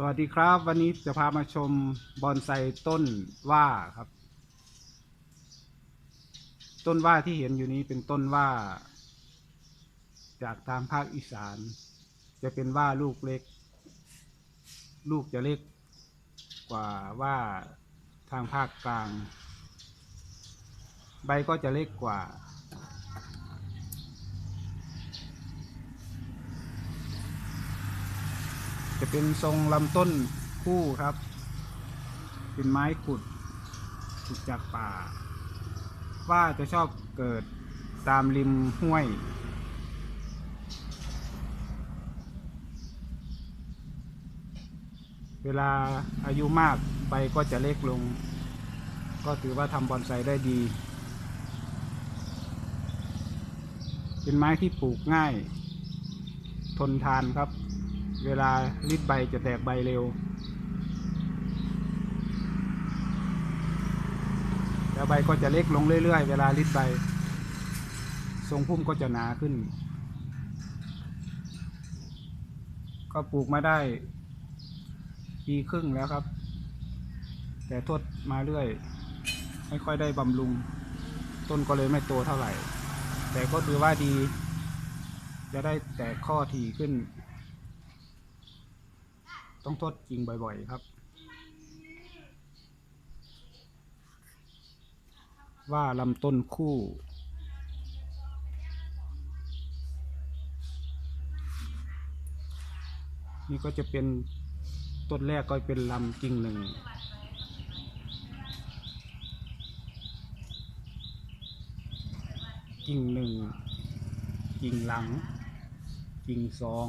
สวัสดีครับ วันนี้จะพามาชมบอนไซต้นว่าครับ ต้นว่าที่เห็นอยู่นี้เป็นต้นว่า จากทางภาคอีสาน จะเป็นว่าลูกเล็ก ลูกจะเล็กกว่าว่าทางภาคกลาง ใบก็จะเล็กกว่า จะเป็นทรงลำต้นคู่ครับ เป็นไม้ขุดขุดจากป่า ว่าจะชอบเกิดตามริมห้วยเวลาอายุมากใบก็จะเล็กลง ก็ถือว่าทำบอนไซได้ดี เป็นไม้ที่ปลูกง่าย ทนทานครับ เวลารีดใบจะแตกใบเร็ว แล้วใบก็จะเล็กลงเรื่อยๆ เวลารีดใบ ทรงพุ่มก็จะหนาขึ้น ก็ปลูกมาได้ปีครึ่งแล้วครับ แต่ทดมาเรื่อย ไม่ค่อยได้บำรุง ต้นก็เลยไม่โตเท่าไหร่ แต่ก็ถือว่าดี จะได้แตกข้อถี่ขึ้น ต้องทดจริงบ่อย ๆ ครับ ว่าลำต้นคู่ นี่ก็จะเป็นต้นแรกก็เป็นลำกิ่งหนึ่งกิ่งหนึ่งกิ่งหลังกิ่งสอง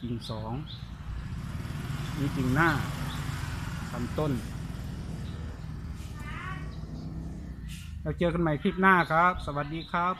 กิ่งสอง มีกิ่งหน้าลำต้น เราเจอกันใหม่คลิปหน้าครับ สวัสดีครับ